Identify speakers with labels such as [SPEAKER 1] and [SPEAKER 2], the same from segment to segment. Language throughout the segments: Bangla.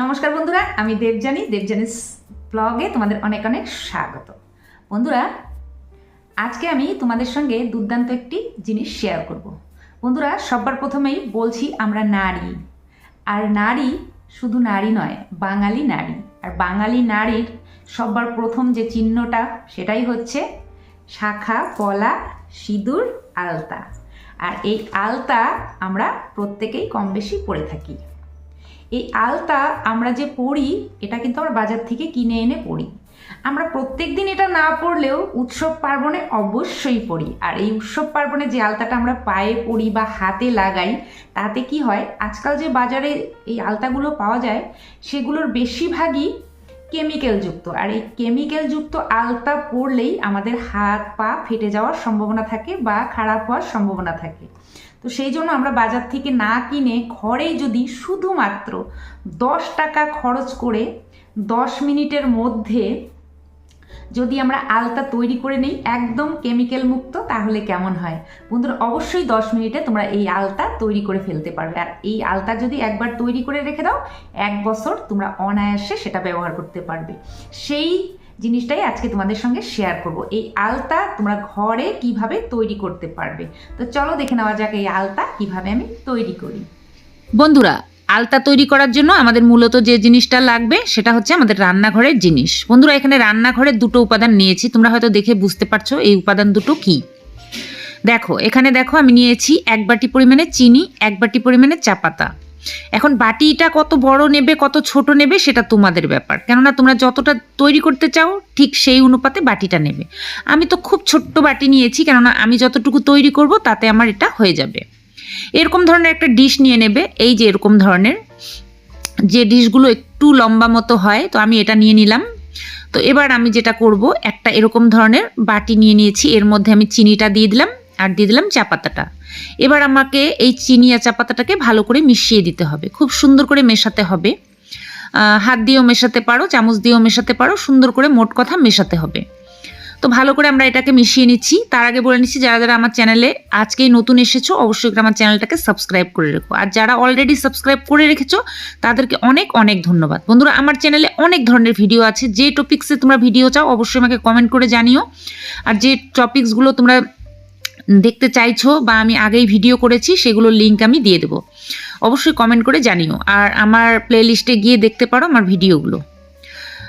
[SPEAKER 1] নমস্কার বন্ধুরা, আমি দেবজানি দেবজানিস ব্লগে তোমাদের অনেক অনেক স্বাগত। বন্ধুরা, আজকে আমি তোমাদের সঙ্গে দুর্দান্ত একটি জিনিস শেয়ার করব। বন্ধুরা, সবার প্রথমেই বলছি আমরা নারী। আর নারী শুধু নারী নয়, বাঙালি নারী। আর বাঙালি নারীর সবার প্রথম যে চিহ্নটা, সেটাই হচ্ছে শাখা, পলা, সিঁদুর, আলতা। আর এই আলতা আমরা প্রত্যেকেই কম বেশি পরে থাকি। এই আলতা আমরা যে পড়ি, এটা কিন্তু আমরা বাজার থেকে কিনে এনে পড়ি। আমরা প্রত্যেক দিন এটা না পড়লেও উৎসব পার্বণে অবশ্যই পড়ি। আর এই উৎসব পার্বণে যে আলতাটা আমরা পায়ে পড়ি বা হাতে লাগাই, তাতে কি হয়, আজকাল যে বাজারে এই আলতাগুলো পাওয়া যায়, সেগুলোর বেশিরভাগই কেমিক্যালযুক্ত আর এই কেমিক্যালযুক্ত আলতা পরলেই আমাদের হাত পা ফেটে যাওয়ার সম্ভাবনা থাকে বা খারাপ হওয়ার সম্ভাবনা থাকে। তো সেই জন্য আমরা বাজার থেকে না কিনে ঘরেই যদি শুধুমাত্র দশ টাকা খরচ করে দশ মিনিটের মধ্যে যদি আমরা আলতা তৈরি করে নিই, একদম কেমিক্যাল মুক্ত, তাহলে কেমন হয়? বন্ধুরা, অবশ্যই দশ মিনিটে তোমরা এই আলতা তৈরি করে ফেলতে পারবে। আর এই আলতা যদি একবার তৈরি করে রেখে দাও, এক বছর তোমরা অনায়াসে সেটা ব্যবহার করতে পারবে। সেই জিনিসটাই আজকে তোমাদের সঙ্গে শেয়ার করব। এই আলতা তোমরা ঘরে কীভাবে তৈরি করতে পারবে? তো চলো দেখে নেওয়া যাক এই আলতা কীভাবে আমি তৈরি করি।
[SPEAKER 2] বন্ধুরা, আলতা তৈরি করার জন্য আমাদের মূলত যে জিনিসটা লাগবে সেটা হচ্ছে আমাদের রান্নাঘরের জিনিস। বন্ধুরা, এখানে রান্নাঘরের দুটো উপাদান নিয়েছি। তোমরা হয়তো দেখে বুঝতে পারছ এই উপাদান দুটো কি। দেখো, এখানে দেখো আমি নিয়েছি এক বাটি পরিমাণে চিনি, এক বাটি পরিমাণে চা পাতা। এখন বাটিটা কত বড় নেবে, কত ছোট নেবে, সেটা তোমাদের ব্যাপার। কেননা তোমরা যতটা তৈরি করতে চাও, ঠিক সেই অনুপাতে বাটিটা নেবে। আমি তো খুব ছোট্ট বাটি নিয়েছি, কেননা আমি যতটুকু তৈরি করব, তাতে আমার এটা হয়ে যাবে। এরকম ধরনের একটা ডিশ নিয়ে নেবে, এই যে এরকম ধরনের। যে ডিশগুলো একটু লম্বা মতো হয়, তো আমি এটা নিয়ে নিলাম। তো এবার আমি যেটা করব, একটা এরকম ধরনের বাটি নিয়ে নিয়েছি, এর মধ্যে আমি চিনিটা দিয়ে দিলাম। আর দিয়ে দিলাম চা পাতাটা। এবার আমাকে এই চিনি আর চা পাতাটাকে ভালো করে মিশিয়ে দিতে হবে। খুব সুন্দর করে মেশাতে হবে। হাত দিয়েও মেশাতে পারো, চামচ দিয়েও মেশাতে পারো, সুন্দর করে মোট কথা মেশাতে হবে। তো ভালো করে আমরা এটাকে মিশিয়ে নিচ্ছি। তার আগে বলে নিচ্ছি, যারা যারা আমার চ্যানেলে আজকেই নতুন এসেছ, অবশ্যই আমার চ্যানেলটাকে সাবস্ক্রাইব করে রেখো। আর যারা অলরেডি সাবস্ক্রাইব করে রেখেছো, তাদেরকে অনেক অনেক ধন্যবাদ। বন্ধুরা, আমার চ্যানেলে অনেক ধরনের ভিডিও আছে। যে টপিক্সে তোমরা ভিডিও চাও, অবশ্যই আমাকে কমেন্ট করে জানিও। আর যে টপিক্সগুলো তোমরা দেখতে চাইছো বা আমি আগেই ভিডিও করেছি, সেগুলোর লিঙ্ক আমি দিয়ে দেবো। অবশ্যই কমেন্ট করে জানিও। আর আমার প্লে লিস্টে গিয়ে দেখতে পারো আমার ভিডিওগুলো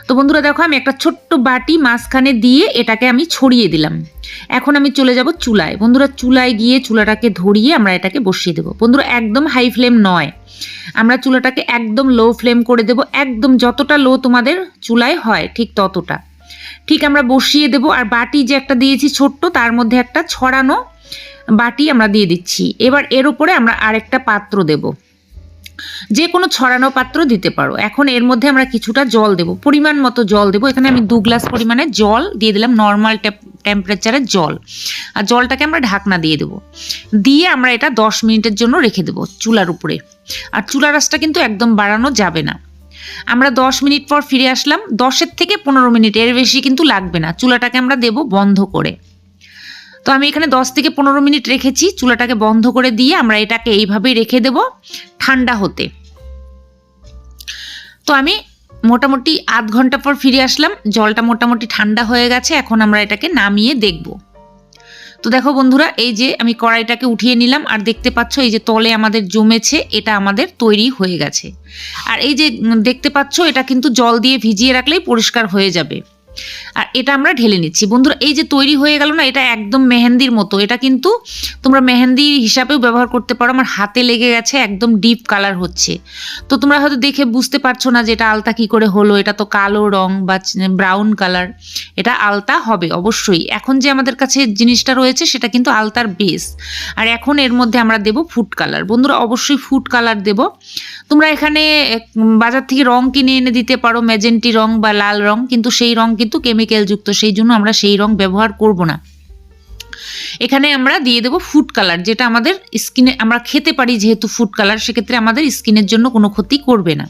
[SPEAKER 2] তো বন্ধুরা দেখো, আমি একটা ছোট্ট বাটি মাঝখানে দিয়ে এটাকে আমি ছড়িয়ে দিলাম। এখন আমি চলে যাব চুলায়। বন্ধুরা, চুলায় গিয়ে চুলাটাকে ধরিয়ে আমরা এটাকে বসিয়ে দেবো। বন্ধুরা, একদম হাই ফ্লেম নয়। আমরা চুলাটাকে একদম লো ফ্লেম করে দেব। একদম যতটা লো তোমাদের চুলায় হয়, ঠিক ততটা। ঠিক আমরা বসিয়ে দেব, আর বাটি যে একটা দিয়েছি ছোট্ট, তার মধ্যে একটা ছড়ানো বাটি আমরা দিয়ে দিচ্ছি। এবার এর উপরে আমরা আরেকটা পাত্র দেব। যে কোনো ছড়ানো পাত্র দিতে পারো। এখন এর মধ্যে আমরা কিছুটা জল দেব। পরিমাণ মতো জল দেব। এখানে আমি দু গ্লাস পরিমাণে জল দিয়ে দিলাম নর্মাল টেম্পারেচারের জল। আর জলটাকে আমরা ঢাকনা দিয়ে দেব। দিয়ে আমরা এটা দশ মিনিটের জন্য রেখে দেব চুলার উপরে। আর চুলা রাসটা কিন্তু একদম বাড়ানো যাবে না। আমরা দশ মিনিট পর ফিরে আসলাম, দশের থেকে পনেরো মিনিট, এর বেশি কিন্তু লাগবে না। চুলাটাকে আমরা দেব বন্ধ করে। তো আমি এখানে দশ থেকে পনেরো মিনিট রেখেছি, চুলাটাকে বন্ধ করে দিয়ে আমরা এটাকে এইভাবেই রেখে দেব ঠান্ডা হতে। তো আমি মোটামুটি আধ ঘণ্টা পর ফিরে আসলাম, জলটা মোটামুটি ঠান্ডা হয়ে গেছে, এখন আমরা এটাকে নামিয়ে দেখব। তো দেখো বন্ধুরা, এই যে আমি কড়াইটাকে উঠিয়ে নিলাম, আর দেখতে পাচ্ছ এই যে তলে আমাদের জমেছে, এটা আমাদের তৈরি হয়ে গেছে। আর এই যে দেখতে পাচ্ছ, এটা কিন্তু জল দিয়ে ভিজিয়ে রাখলেই পরিষ্কার হয়ে যাবে। আর এটা আমরা ঢেলে নিচ্ছি। বন্ধুরা, এই যে তৈরি হয়ে গেল না, এটা একদম মেহেন্দির মতো। এটা কিন্তু তোমরা মেহেন্দি হিসাবেও ব্যবহার করতে পারো। আমার হাতে লেগে গেছে, একদম ডিপ কালার হচ্ছে। তো তোমরা হয়তো দেখে বুঝতে পারছ না যে এটা আলতা কি করে হলো। এটা তো কালো রং বা ব্রাউন কালার এটা আলতা হবে, অবশ্যই। এখন যে আমাদের কাছে জিনিসটা রয়েছে, সেটা কিন্তু আলতার বেস আর এখন এর মধ্যে আমরা দেব ফুড কালার বন্ধুরা, অবশ্যই ফুড কালার দেব। তোমরা এখানে বাজার থেকে রং কিনে এনে দিতে পারো। ম্যাজেন্টি রং বা লাল রং, কিন্তু সেই রং কিন্তু কেমিক্যাল যুক্ত সেই জন্য আমরা সেই রং ব্যবহার করব না। এখানে আমরা দিয়ে দেবো ফুড কালার যেটা আমাদের স্কিনে আমরা খেতে পারি যেহেতু ফুড কালার সেক্ষেত্রে আমাদের স্কিনের জন্য কোনো ক্ষতি করবে না।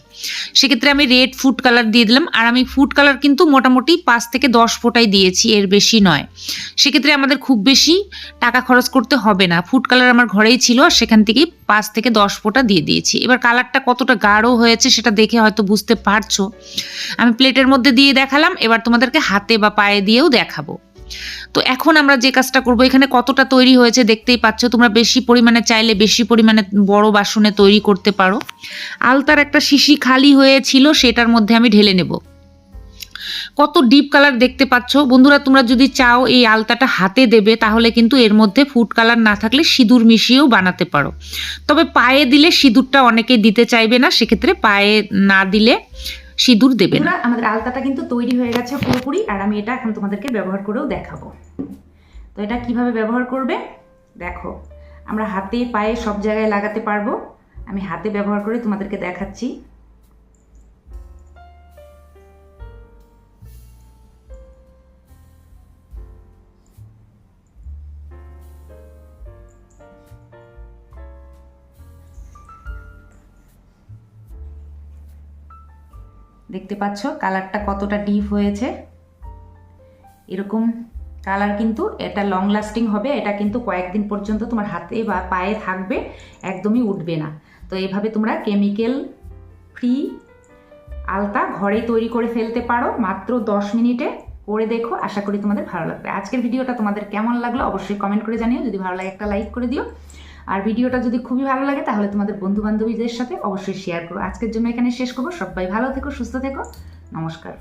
[SPEAKER 2] সেক্ষেত্রে আমি রেড ফুড কালার দিয়ে দিলাম, আর আমি ফুড কালার কিন্তু মোটামুটি পাঁচ থেকে দশ ফোঁটাই দিয়েছি, এর বেশি নয়। সেক্ষেত্রে আমাদের খুব বেশি টাকা খরচ করতে হবে না ফুড কালার আমার ঘরেই ছিল, আর সেখান থেকেই পাঁচ থেকে দশ ফোঁটা দিয়ে দিয়েছি। এবার কালারটা কতটা গাঢ় হয়েছে সেটা দেখে হয়তো বুঝতে পারছ। আমি প্লেটের মধ্যে দিয়ে দেখালাম, এবার তোমাদেরকে হাতে বা পায়ে দিয়েও দেখাবো। তো এখন আমরা যে কাজটা করব, এখানে কতটা তৈরি হয়েছে দেখতেই পাচ্ছ। তোমরা বেশি পরিমাণে চাইলে বেশি পরিমাণে বড় বাসনে তৈরি করতে পারো। আলতার একটা শিশি খালি হয়েছিল, সেটার মধ্যে আমি ঢেলে নেব। কত ডিপ কালার দেখতে পাচ্ছ। বন্ধুরা, তোমরা যদি চাও এই আলতাটা হাতে দেবে, তাহলে কিন্তু এর মধ্যে ফুড কালার না থাকলে সিঁদুর মিশিয়েও বানাতে পারো। তবে পায়ে দিলে সিঁদুরটা অনেকেই দিতে চাইবে না, সেক্ষেত্রে পায়ে না দিলে সিঁদুর দেবে না
[SPEAKER 1] আমাদের আলতাটা কিন্তু তৈরি হয়ে গেছে পুরোপুরি, আর আমি এটা এখন তোমাদেরকে ব্যবহার করেও দেখাবো। তো এটা কীভাবে ব্যবহার করবে? দেখো, আমরা হাতে, পায়ে সব জায়গায় লাগাতে পারব। আমি হাতে ব্যবহার করে তোমাদেরকে দেখাচ্ছি। দেখতে পাচ্ছ কালারটা কতটা ডিপ হয়েছে। এরকম কালার কিন্তু এটা লং লাস্টিং হবে, এটা কিন্তু কয়েকদিন পর্যন্ত তোমার হাতে বা পায়ে থাকবে, একদমই উঠবে না। তো এভাবে তোমরা কেমিক্যাল ফ্রি আলতা ঘরেই তৈরি করে ফেলতে পারো, মাত্র দশ মিনিটে করে দেখো, আশা করি তোমাদের ভালো লাগবে। আজকের ভিডিওটা তোমাদের কেমন লাগল অবশ্যই কমেন্ট করে জানিও, যদি ভালো লাগে একটা লাইক করে দিও। আর ভিডিওটা যদি খুবই ভালো লাগে, তাহলে তোমাদের বন্ধু বান্ধবীদের সাথে অবশ্যই শেয়ার করো। আজকের জন্য এখানে শেষ করব। সবাই ভালো থেকো, সুস্থ থেকো। নমস্কার।